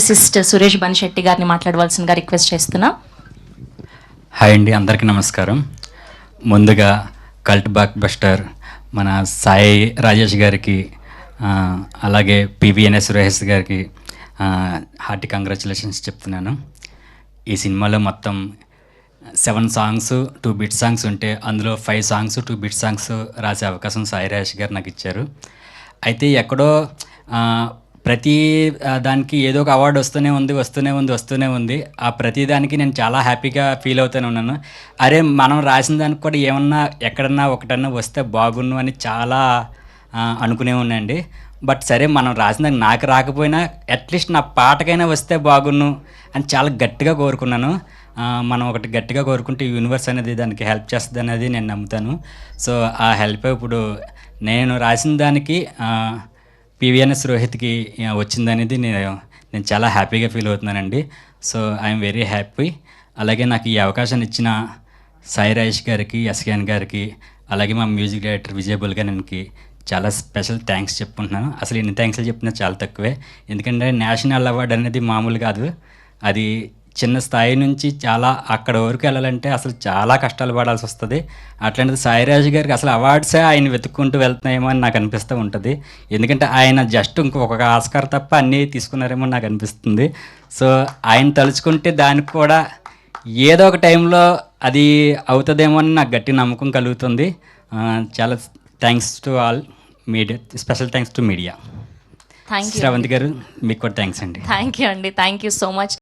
Cyst Suresh బన్షెట్టి గారిని మాట్లాడవలసిందిగా request చేస్తున్నా. హాయ్ అండి అందరికీ నమస్కారం. ముందుగా కల్ట్ బాక్ బస్టర్ మన సాయి రాజేష్ గారికి అలాగే పివిఎన్ఎస్ సురేష్ గారికి హార్టీ కంగ్రాచులేషన్స్ చెప్తున్నాను. ఈ సినిమాలో మొత్తం seven songs two bit songs ఉంటే అందులో five songs two bit songs రాసే అవకాశం సాయి రాజేష్ గారు నాకు ఇచ్చారు. అయితే ఎక్కడో ప్రతి దానికి ఏదో ఒక అవార్డు వస్తూనే ఉంది వస్తూనే ఉంది వస్తూనే ఉంది. ఆ ప్రతి దానికి నేను చాలా హ్యాపీగా ఫీల్ అవుతూనే ఉన్నాను. అరే మనం రాసిన దానికి కూడా ఏమన్నా ఎక్కడన్నా ఒకటన్నా వస్తే బాగున్ను అని చాలా అనుకునే ఉన్నాయండి బట్ సరే మనం రాసిన దానికి నాకు రాకపోయినా అట్లీస్ట్ నా పాటకైనా వస్తే బాగున్ను అని చాలా గట్టిగా కోరుకున్నాను. మనం ఒకటి గట్టిగా కోరుకుంటే యూనివర్స్ అనేది దానికి హెల్ప్ చేస్తుంది అనేది నేను నమ్ముతాను. సో ఆ హెల్ప్ ఇప్పుడు నేను రాసిన దానికి పివిఎన్ఎస్ రోహిత్కి వచ్చిందనేది నేను నేను చాలా హ్యాపీగా feel అవుతున్నానండి. So I'm very happy. అలాగే నాకు ఈ అవకాశాన్ని ఇచ్చిన సాయి రాజేష్ గారికి ఎస్కేఎన్ గారికి అలాగే మా మ్యూజిక్ డైరెక్టర్ విజయబుల్ బుల్గనన్కి చాలా స్పెషల్ థ్యాంక్స్ చెప్పుకుంటున్నాను. అసలు ఎన్ని థ్యాంక్స్ చెప్పినా చాలా తక్కువే. ఎందుకంటే నేషనల్ అవార్డు అనేది మామూలు కాదు. అది చిన్న స్థాయి నుంచి చాలా అక్కడ వరకు వెళ్ళాలంటే అసలు చాలా కష్టాలు పడాల్సి వస్తుంది. అట్లాంటిది సాయిరాజు గారికి అసలు అవార్డ్సే ఆయన వెతుక్కుంటూ వెళ్తున్నాయేమో అని నాకు అనిపిస్తూ ఉంటుంది. ఎందుకంటే ఆయన జస్ట్ ఇంకొక ఆస్కార్ తప్ప అన్నీ తీసుకున్నారేమో నాకు అనిపిస్తుంది. సో ఆయన తలుచుకుంటే దానికి కూడా ఏదో ఒక టైంలో అది అవుతుందేమో అని నాకు గట్టి నమ్మకం కలుగుతుంది. చాలా thanks to all media special thanks to media. Thank you Sravanthi garu మీకు కూడా థ్యాంక్స్ అండి. థ్యాంక్ యూ అండి. Thank you so much